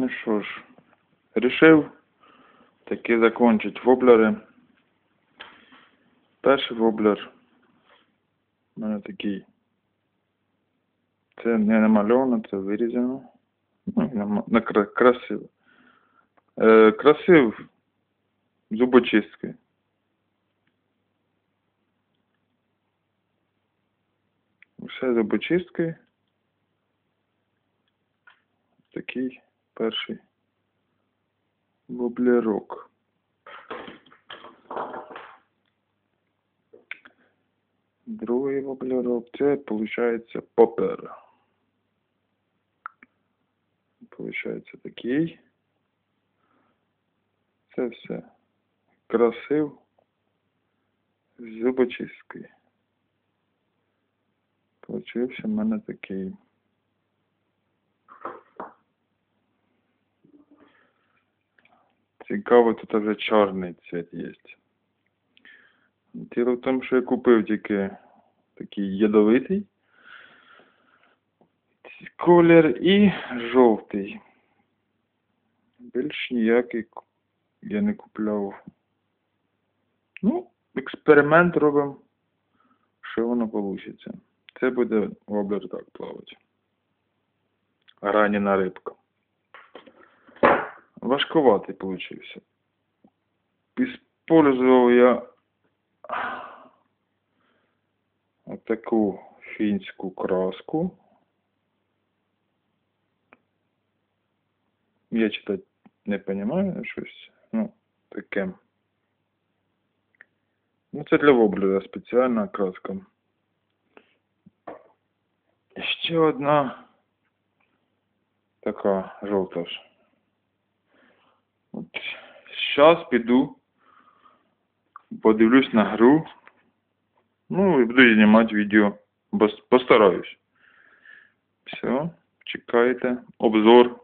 Ну що ж, рішив таки закончить воблери. Перший воблер у мене такий. Це не намальовано, це вирізано. Ну, на красиво. Е, красив зубочисткою. Все зубочисткою. Такий перший воблерок. Другий воблерок, це виходить папер. Получається такий. Це все. Красив з зубочисткою. Получився в мене такий. Цікаво, тут вже чорний цвіт є. Діло в тому, що я купив тільки такий ядовитий колір і жовтий. Більш ніякий я не купляв. Ну, експеримент робимо, що воно вийде. Це буде воблер так плавати. Ранена рибка. Важковатий получився. Использовал я отаку фінську краску. Я читати не понимаю щось. Ну, таке. Ну, це для воблера спеціальна краска. Ще одна така жовта ж. Зараз піду, подивлюсь на гру. Ну і буду знімати відео. Постараюсь. Все, чекайте. Обзор